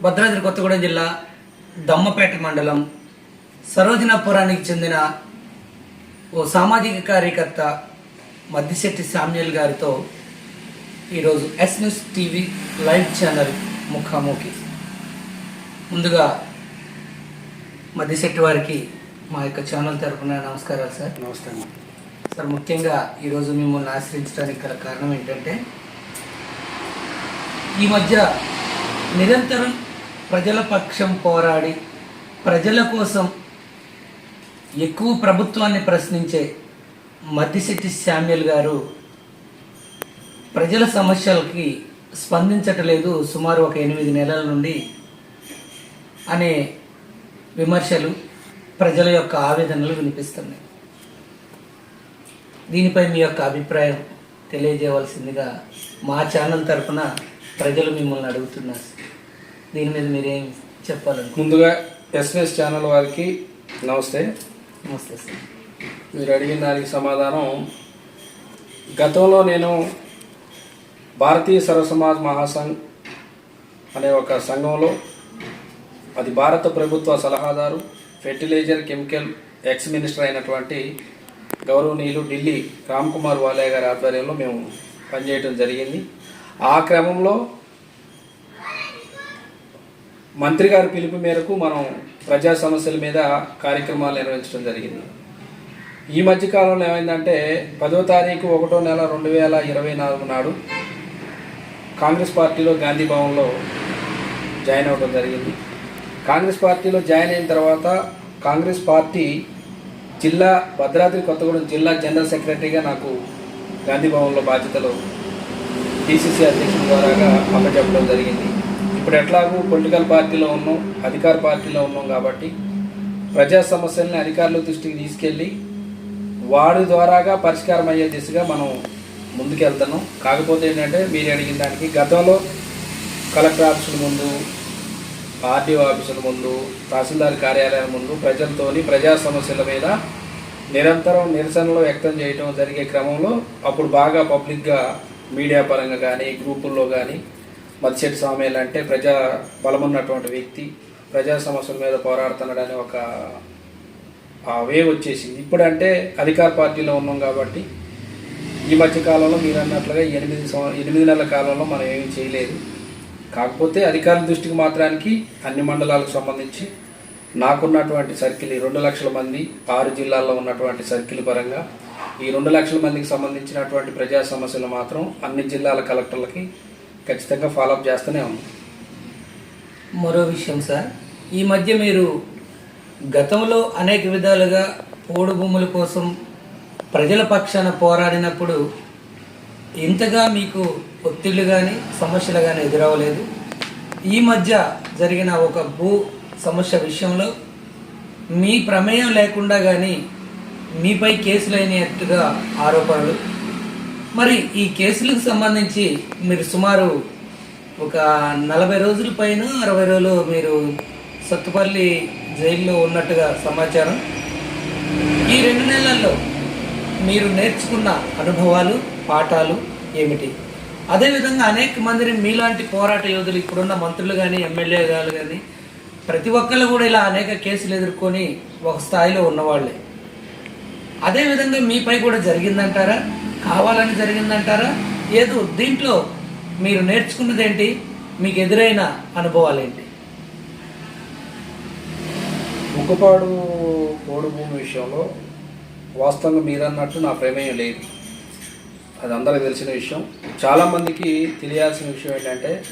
భద్రాద్రి కొత్తగూడెం జిల్లా దమ్మపేట మండలం సరోజనాపురానికి చెందిన ఓ సామాజిక కార్యకర్త మద్దిశెట్టి శామ్యుల్ గారితో ఈరోజు S news TV live channel ముఖాముఖి ముందుగా మద్దిశెట్టి వారికి మా యొక్క ఛానల్ తరపున నమస్కారాలు సార్ నమస్తే అమ్మా. సార్ ముఖ్యంగా ఈరోజు మిమ్మల్ని ఆశ్రయించడానికి గల కారణం ఏంటంటే ఈ మధ్య నిరంతరం ప్రజల పక్షం పోరాడి ప్రజల కోసం ఎక్కువ ప్రభుత్వాన్ని ప్రశ్నించే మద్దిశెట్టి శామ్యుల్ గారు ప్రజల సమస్యలకి స్పందించటలేదు సుమారు ఒక ఎనిమిది నెలల నుండి అనే విమర్శలు ప్రజల యొక్క ఆవేదనలు వినిపిస్తున్నాయి. దీనిపై మీ యొక్క అభిప్రాయం తెలియజేయవలసిందిగా మా ఛానల్ తరఫున ప్రజలు మిమ్మల్ని అడుగుతున్నారు. దీని మీద మీరేం చెప్పాలనుకుంటున్నారు? ముందుగా ఎస్ఎస్ ఛానల్ వారికి నమస్తే. నమస్తే సార్. మీరు అడిగిన దానికి సమాధానం గతంలో నేను భారతీయ సర్వ సమాజ్ మహాసంఘ్ అనే ఒక సంఘంలో అది భారత ప్రభుత్వ సలహాదారు ఫెర్టిలైజర్ కెమికల్ ఎక్స్ మినిస్టర్ అయినటువంటి గౌరవనీయులు ఢిల్లీ రామ్ కుమార్ వాలే గారి ఆధ్వర్యంలో మేము పనిచేయడం జరిగింది. ఆ క్రమంలో మంత్రి గారి పిలుపు మేరకు మనం ప్రజా సమస్యల మీద కార్యక్రమాలు నిర్వహించడం జరిగింది. ఈ మధ్య కాలంలో ఏమైందంటే పదో తారీఖు ఒకటో నెల రెండు వేల ఇరవై నాలుగు నాడు కాంగ్రెస్ పార్టీలో గాంధీ భవన్లో జాయిన్ అవ్వడం జరిగింది. కాంగ్రెస్ పార్టీలో జాయిన్ అయిన తర్వాత కాంగ్రెస్ పార్టీ జిల్లా భద్రాద్రి కొత్తగూడెం జిల్లా జనరల్ సెక్రటరీగా నాకు గాంధీ భవన్లో బాధ్యతలు డిసిసి అధ్యక్షుల ద్వారాగా అప్పచెప్పడం జరిగింది. ఇప్పుడు ఎట్లాగూ పొలిటికల్ పార్టీలో ఉన్నాం అధికార పార్టీలో ఉన్నాం కాబట్టి ప్రజా సమస్యల్ని అధికారుల దృష్టికి తీసుకెళ్ళి వాడి ద్వారాగా పరిష్కారం అయ్యే దిశగా మనం ముందుకెళ్తున్నాం. కాకపోతే ఏంటంటే మీరు అడిగిన దానికి గతంలో కలెక్టర్ ఆఫీసుల ముందు ఆర్డీఓ ఆఫీసుల ముందు తహసీల్దార్ కార్యాలయాల ముందు ప్రజలతోని ప్రజా సమస్యల మీద నిరంతరం నిరసనలు వ్యక్తం చేయడం జరిగే క్రమంలో అప్పుడు బాగా పబ్లిక్గా మీడియా పరంగా కానీ గ్రూపుల్లో కానీ మత్స్యటి స్వామిలు అంటే ప్రజా బలమున్నటువంటి వ్యక్తి ప్రజా సమస్యల మీద పోరాడుతున్నాడని ఒక ఆ వే వచ్చేసింది. ఇప్పుడంటే అధికార పార్టీలో ఉన్నాం కాబట్టి ఈ మధ్య కాలంలో మీరు అన్నట్లుగా ఎనిమిది ఎనిమిది నెలల కాలంలో మనం ఏమీ చేయలేదు. కాకపోతే అధికారుల దృష్టికి మాత్రానికి అన్ని మండలాలకు సంబంధించి నాకున్నటువంటి సర్కిల్ ఈ రెండు లక్షల మంది ఆరు జిల్లాల్లో ఉన్నటువంటి సర్కిల్ పరంగా ఈ రెండు లక్షల మందికి సంబంధించినటువంటి ప్రజా సమస్యలు మాత్రం అన్ని జిల్లాల కలెక్టర్లకి ఖచ్చితంగా ఫాలోఅప్ చేస్తూనే ఉంది మరో విషయం సార్ ఈ మధ్య మీరు గతంలో అనేక విధాలుగా పోడు భూముల కోసం ప్రజల పక్షాన పోరాడినప్పుడు ఇంతగా మీకు ఒత్తిళ్ళు కానీ సమస్యలు కానీ ఎదురవ్వలేదు. ఈ మధ్య జరిగిన ఒక భూ సమస్య విషయంలో మీ ప్రమేయం లేకుండా కానీ మీపై కేసులు అయినట్టుగా ఆరోపణలు మరి ఈ కేసులకు సంబంధించి మీరు సుమారు ఒక నలభై రోజుల పైన అరవై రోజులు మీరు సత్తుపల్లి జైల్లో ఉన్నట్టుగా సమాచారం. ఈ రెండు నెలల్లో మీరు నేర్చుకున్న అనుభవాలు పాఠాలు ఏమిటి? అదేవిధంగా అనేక మందిని మీలాంటి పోరాట యోధులు ఇప్పుడున్న మంత్రులు కానీ ఎమ్మెల్యే గారు కానీ ప్రతి ఒక్కళ్ళు కూడా ఇలా అనేక కేసులు ఎదుర్కొని ఒక స్థాయిలో ఉన్నవాళ్ళే అదేవిధంగా మీపై కూడా జరిగిందంటారా? కావాలని జరిగిందంటారా? ఏదో దీంట్లో మీరు నేర్చుకున్నది ఏంటి మీకు ఎదురైన అనుభవాలు ఏంటి ముక్కుపాడు పోడు భూమి విషయంలో వాస్తవంగా మీరన్నట్టు నా ప్రమేయం లేదు. అది అందరికీ తెలిసిన విషయం. చాలామందికి తెలియాల్సిన విషయం ఏంటంటే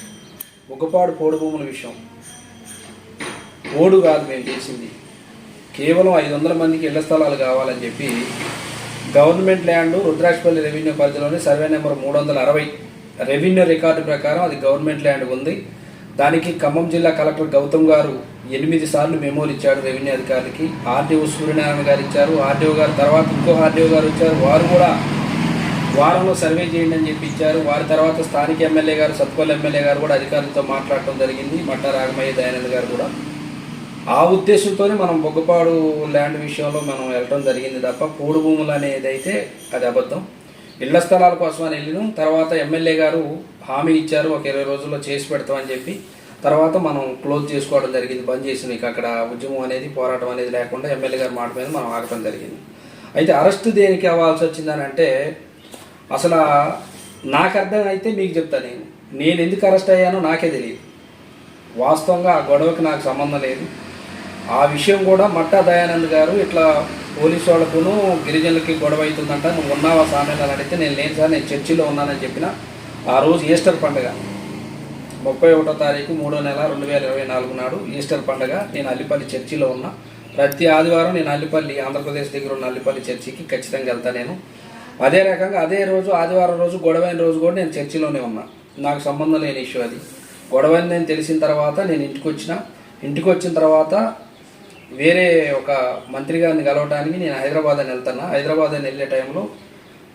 ముక్కపాడు పోడు భూముల విషయం. పోడు కాదు మేము చేసింది. కేవలం ఐదు వందల మందికి ఇళ్ళ స్థలాలు కావాలని చెప్పి గవర్నమెంట్ ల్యాండ్ రుద్రాక్షపల్లి రెవెన్యూ పరిధిలోని సర్వే నెంబర్ మూడు వందల అరవై రెవెన్యూ రికార్డు ప్రకారం అది గవర్నమెంట్ ల్యాండ్ ఉంది. దానికి ఖమ్మం జిల్లా కలెక్టర్ గౌతమ్ గారు ఎనిమిది సార్లు మెమోలు ఇచ్చాడు రెవెన్యూ అధికారికి ఆర్డీఓ సూర్యనారాయణ గారు ఇచ్చారు. ఆర్డీఓ గారు తర్వాత ఇంకో ఆర్డీఓ గారు వచ్చారు. వారు కూడా వారంలో సర్వే చేయండి అని చెప్పి ఇచ్చారు. వారి తర్వాత స్థానిక ఎమ్మెల్యే గారు సత్పల్ ఎమ్మెల్యే గారు కూడా అధికారులతో మాట్లాడటం జరిగింది. మట్టా రాగమయ్య దయానంద్ గారు కూడా. ఆ ఉద్దేశంతోనే మనం బొగ్గపాడు ల్యాండ్ విషయంలో మనం వెళ్ళడం జరిగింది తప్ప పోడు భూములు అనేది అయితే అది అబద్ధం. ఇళ్ళ స్థలాల కోసం అని వెళ్ళినాం. తర్వాత ఎమ్మెల్యే గారు హామీ ఇచ్చారు ఒక ఇరవై రోజుల్లో చేసి పెడతామని చెప్పి. తర్వాత మనం క్లోజ్ చేసుకోవడం జరిగింది బంద్ చేసి మీకు అక్కడ ఉద్యమం అనేది పోరాటం అనేది లేకుండా ఎమ్మెల్యే గారి మాట మీద మనం ఆగటం జరిగింది. అయితే అరెస్ట్ దేనికి అవ్వాల్సి వచ్చిందని అంటే అసలు నాకు అర్థం అయితే మీకు చెప్తా నేను. నేను ఎందుకు అరెస్ట్ అయ్యానో నాకే తెలియదు. వాస్తవంగా ఆ గొడవకి నాకు సంబంధం లేదు. ఆ విషయం కూడా మట్టా దయానంద్ గారు ఇట్లా పోలీసు వాళ్ళకును గిరిజనులకి గొడవ అవుతుందంట. నువ్వు ఉన్నావా సామెత అని అడిగితే నేను లేను సార్ నేను చర్చిలో ఉన్నానని చెప్పిన. ఆ రోజు ఈస్టర్ పండుగ. ముప్పై ఒకటో తారీఖు మూడో నెల రెండు వేల ఇరవై నాలుగు నాడు ఈస్టర్ పండుగ. నేను అల్లిపల్లి చర్చిలో ఉన్నా. ప్రతి ఆదివారం నేను అల్లిపల్లి ఆంధ్రప్రదేశ్ దగ్గర ఉన్న అల్లిపల్లి చర్చికి ఖచ్చితంగా వెళ్తా నేను. అదే రకంగా అదే రోజు ఆదివారం రోజు గొడవైన రోజు కూడా నేను చర్చిలోనే ఉన్నా. నాకు సంబంధం లేని ఇష్యూ అది. గొడవని నేను తెలిసిన తర్వాత నేను ఇంటికి వచ్చిన ఇంటికి వచ్చిన తర్వాత వేరే ఒక మంత్రి గారిని కలవడానికి నేను హైదరాబాద్ అని వెళ్తున్నా. హైదరాబాద్ అని వెళ్ళే టైంలో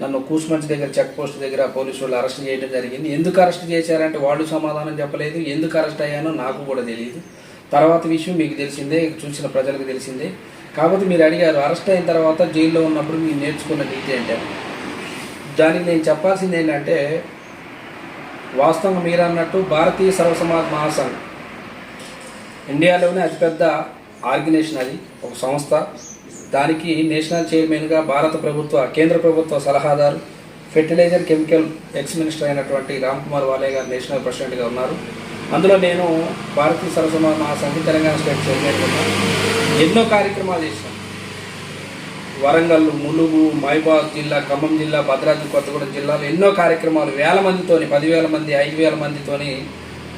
నన్ను కూసుమంచి దగ్గర చెక్ పోస్ట్ దగ్గర పోలీసు వాళ్ళు అరెస్ట్ చేయడం జరిగింది. ఎందుకు అరెస్ట్ చేశారంటే వాళ్ళు సమాధానం చెప్పలేదు. ఎందుకు అరెస్ట్ అయ్యానో నాకు కూడా తెలియదు తర్వాత విషయం మీకు తెలిసిందే చూసిన ప్రజలకు తెలిసిందే. కాకపోతే మీరు అడిగారు అరెస్ట్ అయిన తర్వాత జైల్లో ఉన్నప్పుడు మీరు నేర్చుకున్న నీతి అంటే? దానికి నేను చెప్పాల్సింది ఏంటంటే వాస్తవంగా మీరు అన్నట్టు భారతీయ సర్వసమాజ్ మహాసంఘ్ ఇండియాలోనే అతిపెద్ద ఆర్గనైజేషన్ అది ఒక సంస్థ. దానికి నేషనల్ చైర్మన్గా భారత ప్రభుత్వ కేంద్ర ప్రభుత్వ సలహాదారు ఫెర్టిలైజర్ కెమికల్ ఎక్స్ మినిస్టర్ అయినటువంటి రామ్ కుమార్ వాలే గారు నేషనల్ ప్రెసిడెంట్గా ఉన్నారు. అందులో నేను భారతీయ సరసమా మహాసంఘ తెలంగాణ స్టేట్ చైర్మన్ ఉన్నాను. ఎన్నో కార్యక్రమాలు చేశాను. వరంగల్ ములుగు మైబాగ్ జిల్లా ఖమ్మం జిల్లా భద్రాద్రి కొత్తగూడెం జిల్లాలో ఎన్నో కార్యక్రమాలు వేల మందితోని పదివేల మంది ఐదు వేల మందితోని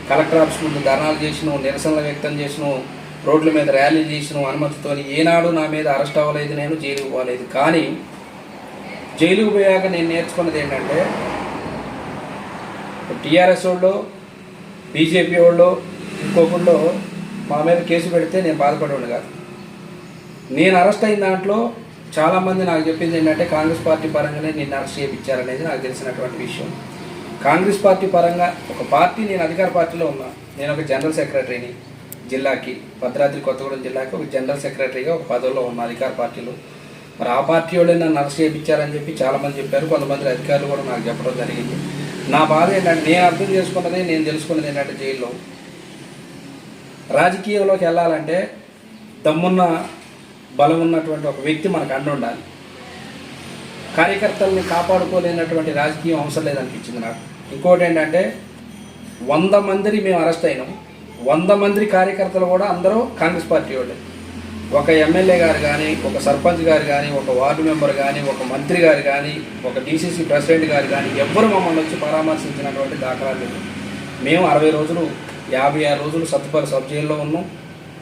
కలెక్టర్ ఆఫీస్ ముందు ధర్నాలు చేసినాం నిరసనలు వ్యక్తం చేసినాం రోడ్ల మీద ర్యాలీ చేసిన అనుమతితోని ఏనాడు నా మీద అరెస్ట్ అవ్వలేదు నేను జైలుకు పోలేదు. కానీ జైలుకు పోయాక నేను నేర్చుకున్నది ఏంటంటే టీఆర్ఎస్ వాళ్ళు బీజేపీ వాళ్ళు ఇంకొకళ్ళు మా మీద కేసు పెడితే నేను బాధపడేవాడు కాదు. నేను అరెస్ట్ అయిన దాంట్లో చాలామంది నాకు చెప్పింది ఏంటంటే కాంగ్రెస్ పార్టీ పరంగానే నేను అరెస్ట్ చేయించారనేది నాకు తెలిసినటువంటి విషయం. కాంగ్రెస్ పార్టీ పరంగా ఒక పార్టీ నేను అధికార పార్టీలో ఉన్నా. నేను ఒక జనరల్ సెక్రటరీని. జిల్లాకి భద్రాద్రి కొత్తగూడెం జిల్లాకి ఒక జనరల్ సెక్రటరీగా ఒక పదవిలో ఉన్న అధికార పార్టీలో. మరి ఆ పార్టీ వాళ్ళే నన్ను అరెస్ట్ చేయించారని చెప్పి చాలామంది చెప్పారు. కొంతమంది అధికారులు కూడా నాకు చెప్పడం జరిగింది. నా బాధ ఏంటంటే నేను అర్థం చేసుకున్నది నేను తెలుసుకున్నది ఏంటంటే జైల్లో. రాజకీయంలోకి వెళ్ళాలంటే దమ్మున్న బలం ఉన్నటువంటి ఒక వ్యక్తి మనకు అండ ఉండాలి. కార్యకర్తల్ని కాపాడుకోలేనటువంటి రాజకీయం అవసరం లేదనిపించింది నాకు. ఇంకోటి ఏంటంటే వంద మందిని మేము అరెస్ట్ అయినాం. వంద మంది కార్యకర్తలు కూడా అందరూ కాంగ్రెస్ పార్టీ వాళ్ళే. ఒక ఎమ్మెల్యే గారు కానీ ఒక సర్పంచ్ గారు కానీ ఒక వార్డు మెంబర్ కానీ ఒక మంత్రి గారు కానీ ఒక డీసీసీ ప్రెసిడెంట్ గారు కానీ ఎవ్వరు మమ్మల్ని వచ్చి పరామర్శించినటువంటి దాఖలాలు లేవు. మేము అరవై రోజులు యాభై ఆరు రోజులు సత్తుపల్లి సబ్ జైల్లో ఉన్నాం.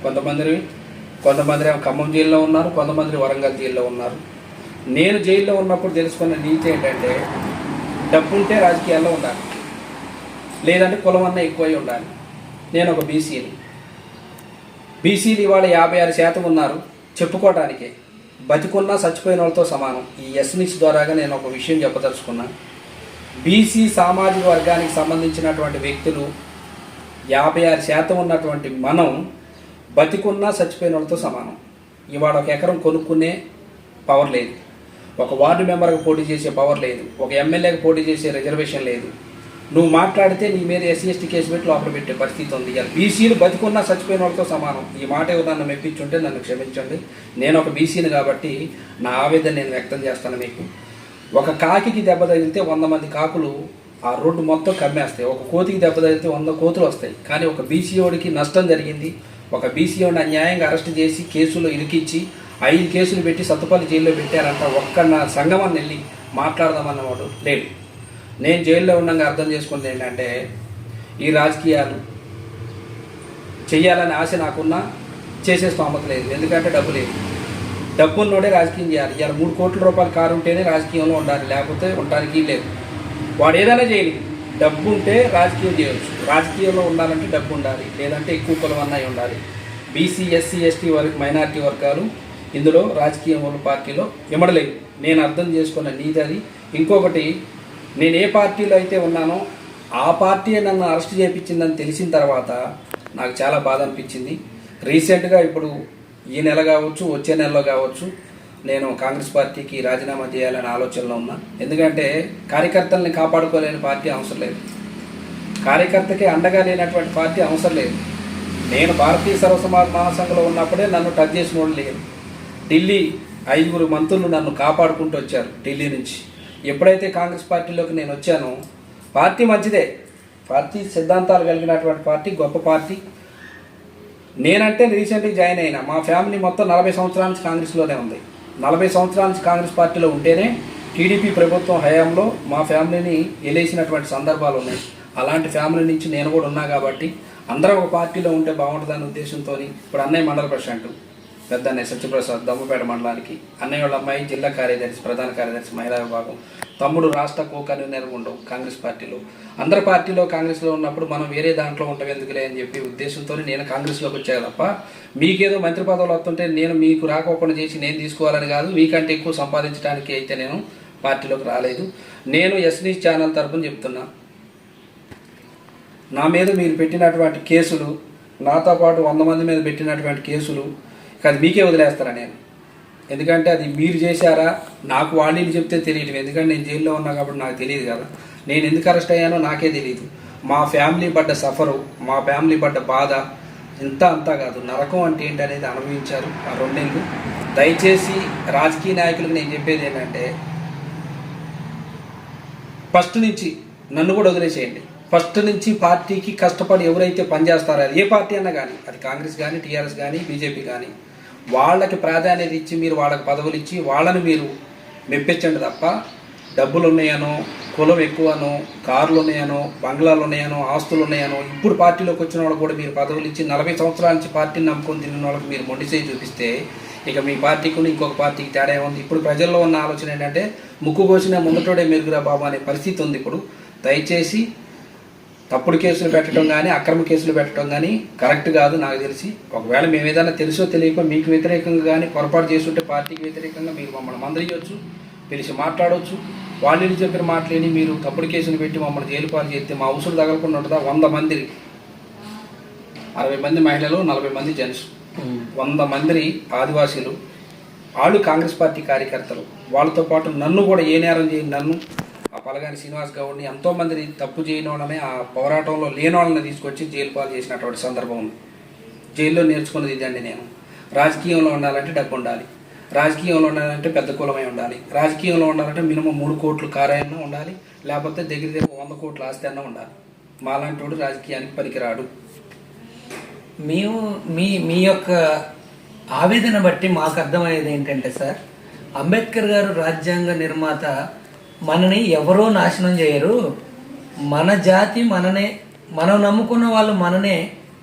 కొంతమంది కొంతమంది ఖమ్మం జైల్లో ఉన్నారు కొంతమంది వరంగల్ జైల్లో ఉన్నారు. నేను జైల్లో ఉన్నప్పుడు తెలుసుకున్న నీతి ఏంటంటే డబ్బు ఉంటే రాజకీయాల్లో ఉండాలి. లేదంటే కులం అన్న ఎక్కువై ఉండాలి. నేను ఒక బీసీని. బీసీలు ఇవాళ యాభై ఆరు శాతం ఉన్నారు. చెప్పుకోవటానికే బతికున్నా చచ్చిపోయిన వాళ్ళతో సమానం. ఈ ఎస్నిక్స్ ద్వారాగా నేను ఒక విషయం చెప్పదలుచుకున్నా. బీసీ సామాజిక వర్గానికి సంబంధించినటువంటి వ్యక్తులు యాభై ఆరు శాతం ఉన్నటువంటి మనం బతికున్నా చచ్చిపోయిన వాళ్ళతో సమానం. ఇవాళ ఒక ఎకరం కొనుక్కునే పవర్ లేదు. ఒక వార్డు మెంబర్కి పోటీ చేసే పవర్ లేదు. ఒక ఎమ్మెల్యేకి పోటీ చేసే రిజర్వేషన్ లేదు. నువ్వు మాట్లాడితే నీ మీద ఎస్సీ ఎస్టీ కేసు పెట్టి లోపల పెట్టే పరిస్థితి ఉంది. ఇవాళ బీసీలు బతికున్నా చచ్చిపోయిన వాళ్ళతో సమానం. ఈ మాట నన్ను మెప్పించుంటే నన్ను క్షమించండి. నేను ఒక బీసీని కాబట్టి నా ఆవేదన నేను వ్యక్తం చేస్తాను మీకు. ఒక కాకికి దెబ్బ తగిలితే వంద మంది కాకులు ఆ రోడ్డు మొత్తం కమ్మేస్తాయి. ఒక కోతికి దెబ్బ తగిలితే వంద కోతులు వస్తాయి. కానీ ఒక బీసీఓడికి నష్టం జరిగింది. ఒక బీసీఓడిని అన్యాయంగా అరెస్ట్ చేసి కేసులో ఇరికిచ్చి ఐదు కేసులు పెట్టి సత్తుపల్లి జైల్లో పెట్టారంట ఒక్క నా సంగమని వెళ్ళి మాట్లాడదామన్నవాడు లేడు. నేను జైల్లో ఉండగా అర్థం చేసుకుంది ఏంటంటే ఈ రాజకీయాలు చెయ్యాలని ఆశ నాకున్నా చేసే స్తోమత లేదు. ఎందుకంటే డబ్బు లేదు. డబ్బున్నోడే రాజకీయం చేయాలి. ఇవాళ మూడు కోట్ల రూపాయల కారు ఉంటేనే రాజకీయంలో ఉండాలి. లేకపోతే ఉండడానికి లేదు. వాడు ఏదైనా చేయాలి. డబ్బు ఉంటే రాజకీయం చేయవచ్చు రాజకీయంలో ఉండాలంటే డబ్బు ఉండాలి. లేదంటే ఎక్కువ కులం అన్నవి ఉండాలి. బీసీ ఎస్సీ ఎస్టీ వర్గ మైనారిటీ వర్గాలు ఇందులో రాజకీయ పార్టీలో ఇమడలేదు నేను అర్థం చేసుకున్న నీతి అది. ఇంకొకటి నేను ఏ పార్టీలో అయితే ఉన్నానో ఆ పార్టీ నన్ను అరెస్ట్ చేయించిందని తెలిసిన తర్వాత నాకు చాలా బాధ అనిపించింది. రీసెంట్గా ఇప్పుడు ఈ నెల కావచ్చు వచ్చే నెలలో కావచ్చు నేను కాంగ్రెస్ పార్టీకి రాజీనామా చేయాలనే ఆలోచనలో ఉన్నా. ఎందుకంటే కార్యకర్తల్ని కాపాడుకోలేని పార్టీ అవసరం లేదు. కార్యకర్తకి అండగా లేనటువంటి పార్టీ అవసరం లేదు. నేను భారతీయ సర్వసమాజ మహాసంఘలో ఉన్నప్పుడే నన్ను టచ్ చేసిన వాళ్ళు లేరు. ఢిల్లీ ఐదుగురు మంత్రులు నన్ను కాపాడుకుంటూ వచ్చారు ఢిల్లీ నుంచి. ఎప్పుడైతే కాంగ్రెస్ పార్టీలోకి నేను వచ్చానో పార్టీ మంచిదే పార్టీ సిద్ధాంతాలు కలిగినటువంటి పార్టీ గొప్ప పార్టీ. నేనంటే రీసెంట్గా జాయిన్ అయినా మా ఫ్యామిలీ మొత్తం నలభై సంవత్సరాల నుంచి కాంగ్రెస్లోనే ఉంది. నలభై సంవత్సరాల నుంచి కాంగ్రెస్ పార్టీలో ఉంటేనే టీడీపీ ప్రభుత్వం హయాంలో మా ఫ్యామిలీని ఎలేసినటువంటి సందర్భాలు ఉన్నాయి. అలాంటి ఫ్యామిలీ నుంచి నేను కూడా ఉన్నా కాబట్టి అందరం ఒక పార్టీలో ఉంటే బాగుంటుందనే ఉద్దేశంతో ఇప్పుడు అన్నయ్య మండల ప్రెసిడెంట్. పెద్ద సత్యప్రసాద్ దమ్ముపేట మండలానికి అన్నయ్య వాళ్ళ అమ్మాయి జిల్లా కార్యదర్శి ప్రధాన కార్యదర్శి మహిళా విభాగం. తమ్ముడు రాష్ట్ర కో కన్వీనర్గా ఉండవు కాంగ్రెస్ పార్టీలో. అందరి పార్టీలో కాంగ్రెస్లో ఉన్నప్పుడు మనం వేరే దాంట్లో ఉంటాం ఎందుకులే అని చెప్పి ఉద్దేశంతో నేను కాంగ్రెస్లోకి వచ్చాను తప్ప మీకేదో మంత్రి పదవులు వస్తుంటే నేను మీకు రాకోకుండా చేసి నేను తీసుకోవాలని కాదు మీకంటే ఎక్కువ సంపాదించడానికి అయితే నేను పార్టీలోకి రాలేదు. నేను ఎస్నీ ఛానల్ తరఫున చెప్తున్నా. నా మీద మీరు పెట్టినటువంటి కేసులు నాతో పాటు వంద మంది మీద పెట్టినటువంటి కేసులు అది మీకే వదిలేస్తారా నేను? ఎందుకంటే అది మీరు చేశారా? నాకు వాళ్ళు చెప్తే తెలియదు. ఎందుకంటే నేను జైల్లో ఉన్నా కాబట్టి నాకు తెలియదు కదా. నేను ఎందుకు అరెస్ట్ అయ్యానో నాకే తెలియదు. మా ఫ్యామిలీ పడ్డ సఫరు మా ఫ్యామిలీ పడ్డ బాధ ఇంత అంతా కాదు. నరకం అంటే ఏంటి అనేది అనుభవించారు ఆ రెండేళ్ళు. దయచేసి రాజకీయ నాయకులకు నేను చెప్పేది ఏంటంటే ఫస్ట్ నుంచి నన్ను కూడా వదిలేసేయండి. ఫస్ట్ నుంచి పార్టీకి కష్టపడి ఎవరైతే పనిచేస్తారో అది ఏ పార్టీ అన్నా కానీ అది కాంగ్రెస్ కానీ టీఆర్ఎస్ కానీ బీజేపీ కానీ వాళ్ళకి ప్రాధాన్యత ఇచ్చి మీరు వాళ్ళకి పదవులు ఇచ్చి వాళ్ళని మీరు మెప్పించండి తప్ప డబ్బులు ఉన్నాయనో కులం ఎక్కువనో కార్లు ఉన్నాయనో బంగ్లాలు ఉన్నాయనో ఆస్తులు ఉన్నాయనో ఇప్పుడు పార్టీలోకి వచ్చిన వాళ్ళకి కూడా మీరు పదవులు ఇచ్చి నలభై సంవత్సరాల నుంచి పార్టీని నమ్ముకొని తిన్న వాళ్ళకి మీరు మొండిసేయి చూపిస్తే ఇక మీ పార్టీకి ఇంకొక పార్టీకి తేడా ఉంది ఇప్పుడు ప్రజల్లో ఉన్న ఆలోచన ఏంటంటే ముక్కు కోసిన ముందటోడే మెరుగురా బాబు అనే పరిస్థితి ఉంది ఇప్పుడు. దయచేసి తప్పుడు కేసులు పెట్టడం కానీ అక్రమ కేసులు పెట్టడం కానీ కరెక్ట్ కాదు నాకు తెలిసి. ఒకవేళ మేము ఏదైనా తెలుసో తెలియక మీకు వ్యతిరేకంగా కానీ పొరపాటు చేస్తుంటే పార్టీకి వ్యతిరేకంగా మీరు మమ్మల్ని మందలియొచ్చు పిలిచి మాట్లాడవచ్చు వాళ్ళు చెప్పిన మాట్లాడి మీరు తప్పుడు కేసులు పెట్టి మమ్మల్ని జైలు పాలు చేస్తే మా అవసరం తగలకుండా ఉంటుందా? వంద మంది అరవై మంది మహిళలు నలభై మంది జెంట్స్. వంద మంది ఆదివాసీలు. వాళ్ళు కాంగ్రెస్ పార్టీ కార్యకర్తలు. వాళ్ళతో పాటు నన్ను కూడా ఏ నేరం చేయండి నన్ను. ఆ పలగాని శ్రీనివాస్ గౌడ్ని ఎంతో మందిని తప్పు చేయని ఆ పోరాటంలో లేనోళ్ళని తీసుకొచ్చి జైలు పాలు చేసినటువంటి సందర్భం ఉంది. జైల్లో నేర్చుకున్నది ఇదండి నేను. రాజకీయంలో ఉండాలంటే డబ్బు ఉండాలి. రాజకీయంలో ఉండాలంటే పెద్ద కులమై ఉండాలి. రాజకీయంలో ఉండాలంటే మినిమం మూడు కోట్లు కారాయన్నా ఉండాలి. లేకపోతే దగ్గర దగ్గర వంద కోట్లు ఆస్తి అన్న ఉండాలి. మాలాంటి వాడు రాజకీయానికి పనికిరాడు. మేము మీ మీ యొక్క ఆవేదన బట్టి మాకు అర్థమయ్యేది ఏంటంటే సార్ అంబేద్కర్ గారు రాజ్యాంగ నిర్మాత మనని ఎవరో నాశనం చేయరు. మన జాతి మననే మనం నమ్ముకున్న వాళ్ళు మననే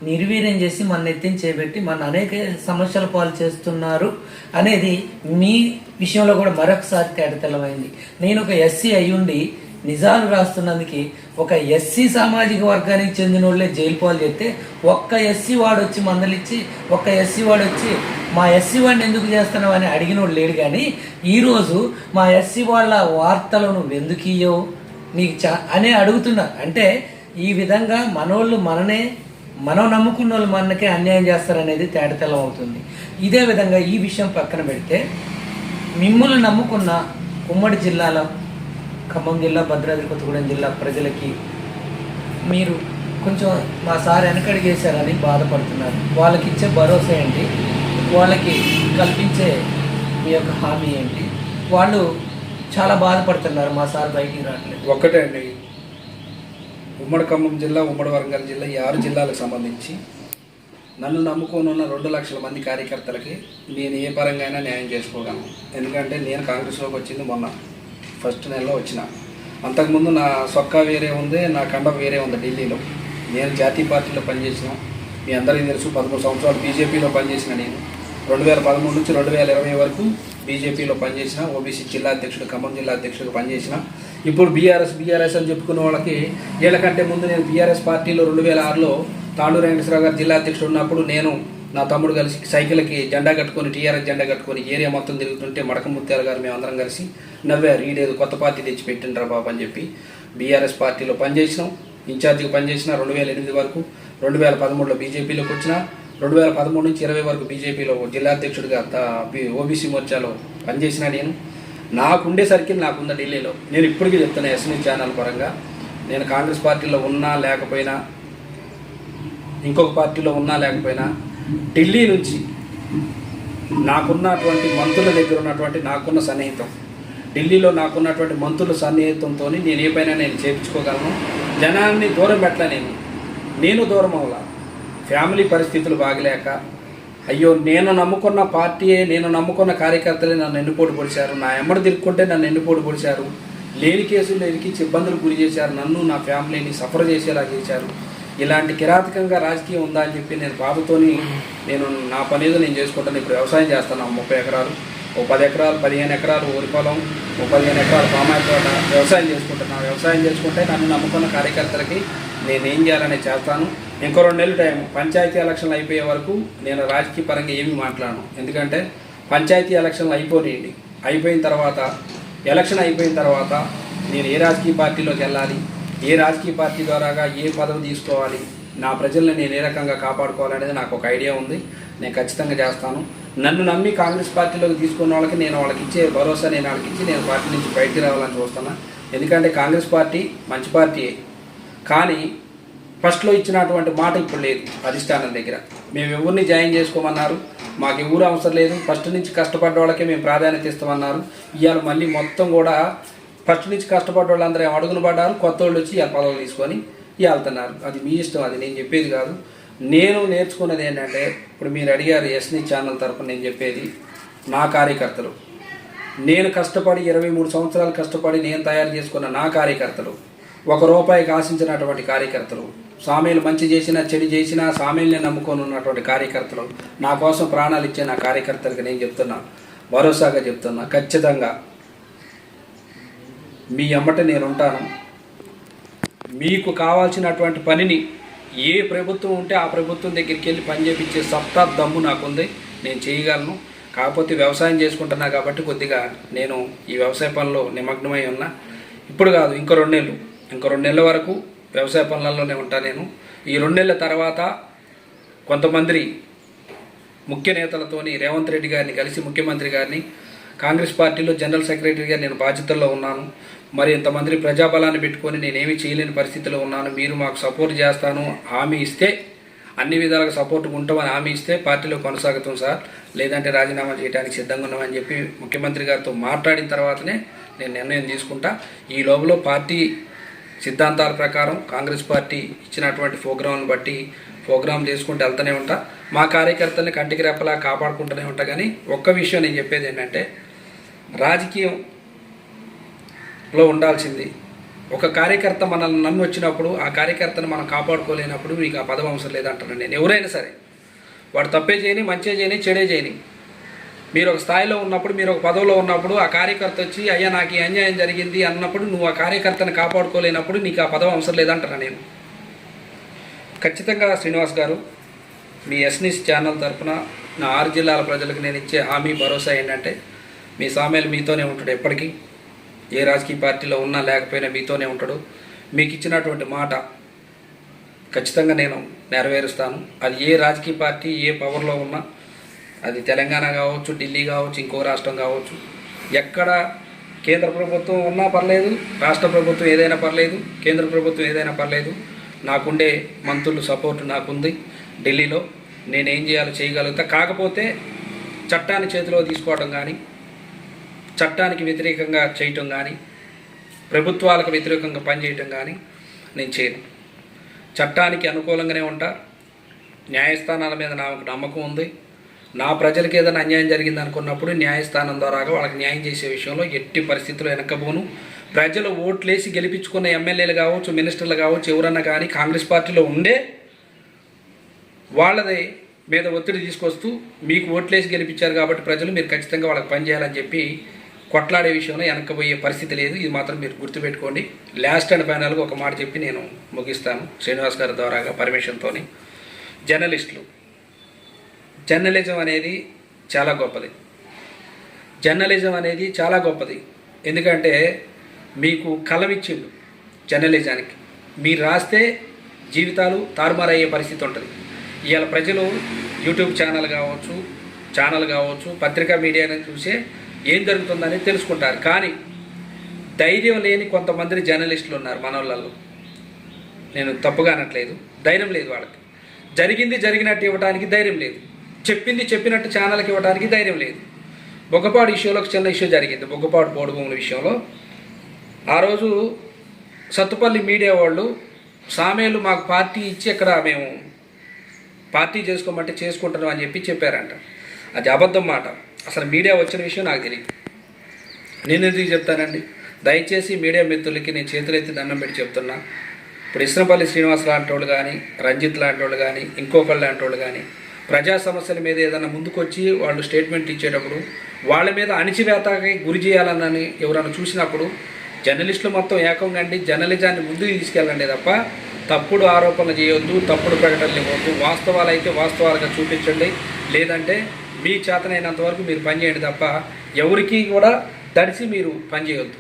నిర్వీర్యం చేసి మన ఎత్తిని చేపెట్టి మన అనేక సమస్యల పాలు చేస్తున్నారు అనేది మీ విషయంలో కూడా మరొకసారి తేటతెల్లమైంది నేను ఒక ఎస్సీ అయ్యుండి నిజాలు రాస్తున్నందుకు ఒక ఎస్సీ సామాజిక వర్గానికి చెందిన వాళ్ళే జైలు పాలు చేస్తే ఒక్క ఎస్సీ వాడు వచ్చి మందలిచ్చి ఒక్క ఎస్సీ వాడు వచ్చి మా ఎస్సీ వాడిని ఎందుకు చేస్తున్నావు అని అడిగిన లేడు కానీ ఈరోజు మా ఎస్సీ వాళ్ళ వార్తలు నువ్వు ఎందుకు ఇయ్యవు? నీకు చా అనే అడుగుతున్నారు అంటే ఈ విధంగా మనోళ్ళు మననే మనం నమ్ముకున్న వాళ్ళు మనకే అన్యాయం చేస్తారనేది తేటతెల్లం అవుతుంది. ఇదే విధంగా ఈ విషయం పక్కన పెడితే మిమ్మల్ని నమ్ముకున్న ఉమ్మడి జిల్లాలో ఖమ్మం జిల్లా భద్రాద్రి కొత్తగూడెం జిల్లా ప్రజలకి మీరు కొంచెం మా సార్ వెనకడిగేశారని బాధపడుతున్నారు. వాళ్ళకి ఇచ్చే భరోసా ఏంటి? వాళ్ళకి కల్పించే మీ యొక్క హామీ ఏంటి? వాళ్ళు చాలా బాధపడుతున్నారు మా సార్ బయటికి రావట్లేదు. ఒక్కటే అండి. ఉమ్మడి ఖమ్మం జిల్లా ఉమ్మడి వరంగల్ జిల్లా ఈ ఆరు జిల్లాలకు సంబంధించి నన్ను నమ్ముకొని ఉన్న రెండు లక్షల మంది కార్యకర్తలకి నేను ఏ పరంగా అయినా న్యాయం చేసుకోగలను. ఎందుకంటే నేను కాంగ్రెస్లోకి వచ్చింది మొన్న ఫస్ట్ నెలలో వచ్చిన. అంతకుముందు నా సొక్కా వేరే ఉంది నా కండ వేరే ఉంది ఢిల్లీలో. నేను జాతీయ పార్టీలో పనిచేసిన మీ అందరికీ తెలుసు పదమూడు సంవత్సరాలు బీజేపీలో పనిచేసిన నేను. రెండు వేల పదమూడు నుంచి రెండు వేల ఇరవై వరకు బీజేపీలో పనిచేసిన ఓబీసీ జిల్లా అధ్యక్షుడు ఖమ్మం జిల్లా అధ్యక్షుడు పనిచేసిన. ఇప్పుడు బీఆర్ఎస్ బీఆర్ఎస్ అని చెప్పుకున్న వాళ్ళకి వీళ్ళకంటే ముందు నేను బీఆర్ఎస్ పార్టీలో రెండు వేల ఆరులో తాండూరు వెంకటేశ్వరరావు గారు జిల్లా అధ్యక్షుడు ఉన్నప్పుడు నేను నా తమ్ముడు కలిసి సైకిల్కి జెండా కట్టుకొని టీఆర్ఎస్ జెండా కట్టుకొని ఏరియా మొత్తం తిరుగుతుంటే మడక ముత్యాల గారు మేము అందరం కలిసి నవ్వారు ఈడేదో కొత్త పార్టీ తెచ్చి పెట్టిండ్రా బాబు అని చెప్పి బీఆర్ఎస్ పార్టీలో పనిచేసినాం. ఇన్ఛార్జిగా పనిచేసిన రెండు వేల ఎనిమిది వరకు రెండు వేల పదమూడులో బీజేపీలోకి వచ్చిన రెండు వేల పదమూడు నుంచి ఇరవై వరకు బీజేపీలో జిల్లా అధ్యక్షుడిగా ఓబీసీ మోర్చాలో పనిచేసిన నేను. నాకు ఉండే సర్కిల్ నాకుంది ఢిల్లీలో? నేను ఇప్పటికీ చెప్తున్నా ఎస్ఎన్ఎస్ ఛానల్ పరంగా నేను కాంగ్రెస్ పార్టీలో ఉన్నా లేకపోయినా ఇంకొక పార్టీలో ఉన్నా లేకపోయినా ఢిల్లీ నుంచి నాకున్నటువంటి మంత్రుల దగ్గర ఉన్నటువంటి నాకున్న సన్నిహితం ఢిల్లీలో నాకున్నటువంటి మంత్రుల సన్నిహితంతో నేను ఏ పైన నేను చేయించుకోగలను జనాన్ని దూరం పెట్టలే నేను. నేను దూరం అవ్వాల? ఫ్యామిలీ పరిస్థితులు బాగలేక అయ్యో నేను నమ్ముకున్న పార్టీయే నేను నమ్ముకున్న కార్యకర్తలే నన్ను ఎన్నుపోటు పొడిచారు. నా ఎమ్మడి తిరుక్కుంటే నన్ను ఎన్నుపోటు పొడిచారు. లేని కేసులు ఇరికించి ఇబ్బందులు గురి చేశారు. నన్ను నా ఫ్యామిలీని సఫర్ చేసేలా చేశారు. ఇలాంటి కిరాతకంగా రాజకీయం ఉందా అని చెప్పి నేను బాబుతోని నేను నా పని ఏదో నేను చేసుకుంటాను. ఇప్పుడు వ్యవసాయం చేస్తున్నాను ముప్పై ఎకరాలు ఓ పది ఎకరాలు పదిహేను ఎకరాలు ఊరి పొలం ఓ పదిహేను ఎకరాలు పామాయి తోట వ్యవసాయం చేసుకుంటాను వ్యవసాయం చేసుకుంటే నన్ను నమ్ముకున్న కార్యకర్తలకి నేను ఏం చేయాలని చేస్తాను. ఇంకో రెండు నెలలు టైం. పంచాయతీ ఎలక్షన్లు అయిపోయే వరకు నేను రాజకీయ పరంగా ఏమి మాట్లాడను. ఎందుకంటే పంచాయతీ ఎలక్షన్లు అయిపోయింది అయిపోయిన తర్వాత ఎలక్షన్ అయిపోయిన తర్వాత నేను ఏ రాజకీయ పార్టీలోకి వెళ్ళాలి? ఏ రాజకీయ పార్టీ ద్వారాగా ఏ పదవి తీసుకోవాలి? నా ప్రజల్ని నేను ఏ రకంగా కాపాడుకోవాలనేది నాకు ఒక ఐడియా ఉంది. నేను ఖచ్చితంగా చేస్తాను. నన్ను నమ్మి కాంగ్రెస్ పార్టీలోకి తీసుకున్న వాళ్ళకి నేను వాళ్ళకి ఇచ్చే భరోసా నేను వాళ్ళకి ఇచ్చి నేను పార్టీ నుంచి బయటికి రావాలని చూస్తున్నా. ఎందుకంటే కాంగ్రెస్ పార్టీ మంచి పార్టీయే. కానీ ఫస్ట్లో ఇచ్చినటువంటి మాట ఇప్పుడు లేదు అధిష్టానం దగ్గర. మేము ఎవరిని జాయిన్ చేసుకోమన్నారు? మాకు ఎవరు అవసరం లేదు. ఫస్ట్ నుంచి కష్టపడ్డ వాళ్ళకే మేము ప్రాధాన్యత ఇస్తామన్నారు. ఇవాళ మళ్ళీ మొత్తం కూడా ఫస్ట్ నుంచి కష్టపడ్డ వాళ్ళందరూ అడుగులు పడ్డారు? కొత్త వాళ్ళు వచ్చి ఇవాళ పదవులు తీసుకొని వెళ్తున్నారు అది మీ ఇష్టం అది నేను చెప్పేది కాదు. నేను నేర్చుకున్నది ఏంటంటే ఇప్పుడు మీరు అడిగారు ఎస్ని ఛానల్ తరపున నేను చెప్పేది నా కార్యకర్తలు. నేను కష్టపడి ఇరవై మూడు సంవత్సరాలు కష్టపడి నేను తయారు చేసుకున్న నా కార్యకర్తలు. ఒక రూపాయికి ఆశించినటువంటి కార్యకర్తలు సామీలు మంచి చేసినా చెడు చేసినా సామీల్ని నమ్ముకొని ఉన్నటువంటి కార్యకర్తలు నా కోసం ప్రాణాలు ఇచ్చే నా కార్యకర్తలకు నేను చెప్తున్నా భరోసాగా చెప్తున్నా ఖచ్చితంగా. మీ అమ్మట నేను ఉంటాను మీకు కావాల్సినటువంటి పనిని ఏ ప్రభుత్వం ఉంటే ఆ ప్రభుత్వం దగ్గరికి వెళ్ళి పని చేపించే సత్తా దమ్ము నాకుంది. నేను చేయగలను. కాకపోతే వ్యవసాయం చేసుకుంటున్నా కాబట్టి కొద్దిగా నేను ఈ వ్యవసాయ పనిలో నిమగ్నమై ఉన్నా. ఇప్పుడు కాదు ఇంకో రెండేళ్ళు. ఇంకో రెండు నెలల వరకు వ్యవసాయ పనులలోనే ఉంటా నేను. ఈ రెండు నెలల తర్వాత కొంతమంది ముఖ్య నేతలతోని రేవంత్ రెడ్డి గారిని కలిసి ముఖ్యమంత్రి గారిని కాంగ్రెస్ పార్టీలో జనరల్ సెక్రటరీగా నేను బాధ్యతల్లో ఉన్నాను. మరి ఇంతమంది ప్రజాబలాన్ని పెట్టుకొని నేనేమి చేయలేని పరిస్థితిలో ఉన్నాను. మీరు మాకు సపోర్ట్ చేస్తాను. హామీ ఇస్తే అన్ని విధాలుగా సపోర్ట్ ఉంటామని హామీ ఇస్తే పార్టీలో కొనసాగుతాం సార్. లేదంటే రాజీనామా చేయడానికి సిద్ధంగా ఉన్నామని చెప్పి ముఖ్యమంత్రి గారితో మాట్లాడిన తర్వాతనే నేను నిర్ణయం తీసుకుంటా. ఈ లోపల పార్టీ సిద్ధాంతాల ప్రకారం కాంగ్రెస్ పార్టీ ఇచ్చినటువంటి ప్రోగ్రాంను బట్టి ప్రోగ్రాం చేసుకుంటూ వెళ్తూనే ఉంటా. మా కార్యకర్తల్ని కంటికి రెప్పలా కాపాడుకుంటూనే ఉంటా. కానీ ఒక్క విషయం నేను చెప్పేది ఏంటంటే రాజకీయంలో ఉండాల్సింది. ఒక కార్యకర్త మనల్ని నమ్మి వచ్చినప్పుడు ఆ కార్యకర్తను మనం కాపాడుకోలేనప్పుడు మీకు ఆ పదవి అవసరం లేదంటాను నేను. ఎవరైనా సరే వాడు తప్పే చేయని మంచే చేయని చెడే చేయని. మీరు ఒక స్థాయిలో ఉన్నప్పుడు మీరు ఒక పదవిలో ఉన్నప్పుడు ఆ కార్యకర్త వచ్చి అయ్యా నాకు ఈ అన్యాయం జరిగింది అన్నప్పుడు నువ్వు ఆ కార్యకర్తను కాపాడుకోలేనప్పుడు నీకు ఆ పదవి అవసరం లేదంటాను నేను? ఖచ్చితంగా శ్రీనివాస్ గారు మీ ఎస్నిస్ ఛానల్ తరఫున నా ఆరు జిల్లాల ప్రజలకు నేను ఇచ్చే హామీ భరోసా ఏంటంటే మీ సామెలు మీతోనే ఉంటాడు ఎప్పటికీ. ఏ రాజకీయ పార్టీలో ఉన్నా లేకపోయినా మీతోనే ఉంటాడు. మీకు ఇచ్చినటువంటి మాట ఖచ్చితంగా నేను నెరవేరుస్తాను. అది ఏ రాజకీయ పార్టీ ఏ పవర్లో ఉన్నా అది తెలంగాణ కావచ్చు ఢిల్లీ కావచ్చు ఇంకో రాష్ట్రం కావచ్చు. ఎక్కడ కేంద్ర ప్రభుత్వం ఉన్నా పర్లేదు రాష్ట్ర ప్రభుత్వం ఏదైనా పర్లేదు కేంద్ర ప్రభుత్వం ఏదైనా పర్లేదు. నాకుండే మంత్రులు సపోర్ట్ నాకుంది ఢిల్లీలో. నేనేం చేయాలో చేయగలుగుతా. కాకపోతే చట్టాన్ని చేతిలో తీసుకోవడం కానీ చట్టానికి వ్యతిరేకంగా చేయటం కానీ ప్రభుత్వాలకు వ్యతిరేకంగా పనిచేయటం కానీ నేను చేయను. చట్టానికి అనుకూలంగానే ఉంటా. న్యాయస్థానాల మీద నాకు నమ్మకం ఉంది. నా ప్రజలకు ఏదైనా అన్యాయం జరిగింది అనుకున్నప్పుడు న్యాయస్థానం ద్వారాగా వాళ్ళకి న్యాయం చేసే విషయంలో ఎట్టి పరిస్థితుల్లో వెనకబోను. ప్రజలు ఓట్లేసి గెలిపించుకున్న ఎమ్మెల్యేలు కావచ్చు మినిస్టర్లు కావచ్చు ఎవరన్నా కానీ కాంగ్రెస్ పార్టీలో ఉండే వాళ్ళది మీద ఒత్తిడి తీసుకొస్తూ మీకు ఓట్లేసి గెలిపించారు కాబట్టి ప్రజలు మీరు ఖచ్చితంగా వాళ్ళకి పనిచేయాలని చెప్పి కొట్లాడే విషయంలో వెనక్కిపోయే పరిస్థితి లేదు. ఇది మాత్రం మీరు గుర్తుపెట్టుకోండి. లాస్ట్ అండ్ ఫైనల్గా ఒక మాట చెప్పి నేను ముగిస్తాను. శ్రీనివాస్ గారి ద్వారాగా పర్మిషన్తోని జర్నలిస్టులు జర్నలిజం అనేది చాలా గొప్పది. జర్నలిజం అనేది చాలా గొప్పది. ఎందుకంటే మీకు కలవిచ్చిండు జర్నలిజానికి. మీరు రాస్తే జీవితాలు తారుమారయ్యే పరిస్థితి ఉంటుంది. ఇవాళ ప్రజలు యూట్యూబ్ ఛానల్ కావచ్చు ఛానల్ కావచ్చు పత్రికా మీడియాని చూసే ఏం జరుగుతుందని తెలుసుకుంటారు. కానీ ధైర్యం లేని కొంతమంది జర్నలిస్టులు ఉన్నారు మనోళ్ళల్లో. నేను తప్పుగా అనట్లేదు. ధైర్యం లేదు వాళ్ళకి. జరిగింది జరిగినట్టు ఇవ్వడానికి ధైర్యం లేదు. చెప్పింది చెప్పినట్టు ఛానల్కి ఇవ్వడానికి ధైర్యం లేదు. బొగ్గపాడు ఇష్యూలో ఒక చిన్న ఇష్యూ జరిగింది. బొగ్గపాడు పోడు భూముల విషయంలో. ఆ రోజు సత్తుపల్లి మీడియా వాళ్ళు సామేలు మాకు పార్టీ ఇచ్చి ఇక్కడ మేము పార్టీ చేసుకోమంటే చేసుకుంటున్నాం అని చెప్పి చెప్పారంట. అది అబద్ధం మాట. అసలు మీడియా వచ్చిన విషయం నాకు తెలియదు నేను ఎందుకు చెప్తానండి? దయచేసి మీడియా మిత్రులకి నేను చేతులెత్తి దండం పెట్టి చెప్తున్నా. ఇప్పుడు ఇస్రంపల్లి శ్రీనివాస్ లాంటి వాళ్ళు కానీ రంజిత్ లాంటి వాళ్ళు కానీ ఇంకొకళ్ళు లాంటి వాళ్ళు కానీ ప్రజా సమస్యల మీద ఏదైనా ముందుకొచ్చి వాళ్ళు స్టేట్మెంట్ ఇచ్చేటప్పుడు వాళ్ళ మీద అణిచివేతకి గురి చేయాలని ఎవరైనా చూసినప్పుడు జర్నలిస్టులు మొత్తం ఏకంగా అండి జర్నలిజాన్ని ముందుకు తీసుకెళ్ళండి తప్ప తప్పుడు ఆరోపణలు చేయొద్దు తప్పుడు ప్రకటనలు ఇవ్వద్దు. వాస్తవాలు అయితే వాస్తవాలుగా చూపించండి. లేదంటే మీ చేతనైనంత వరకు మీరు పనిచేయండి తప్ప ఎవరికి కూడా తడిసి మీరు పనిచేయొద్దు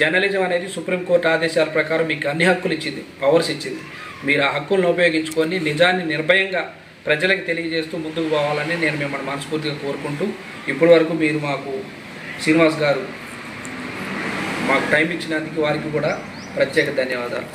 జర్నలిజం అనేది సుప్రీంకోర్టు ఆదేశాల ప్రకారం మీకు అన్ని హక్కులు ఇచ్చింది పవర్స్ ఇచ్చింది. మీరు ఆ హక్కులను ఉపయోగించుకొని నిజాన్ని నిర్భయంగా ప్రజలకు తెలియజేస్తూ ముందుకు పోవాలని నేను మిమ్మల్ని మనస్ఫూర్తిగా కోరుకుంటూ ఇప్పటి వరకు మీరు మాకు శ్రీనివాస్ గారు మాకు టైం ఇచ్చినందుకు వారికి కూడా ప్రత్యేక ధన్యవాదాలు.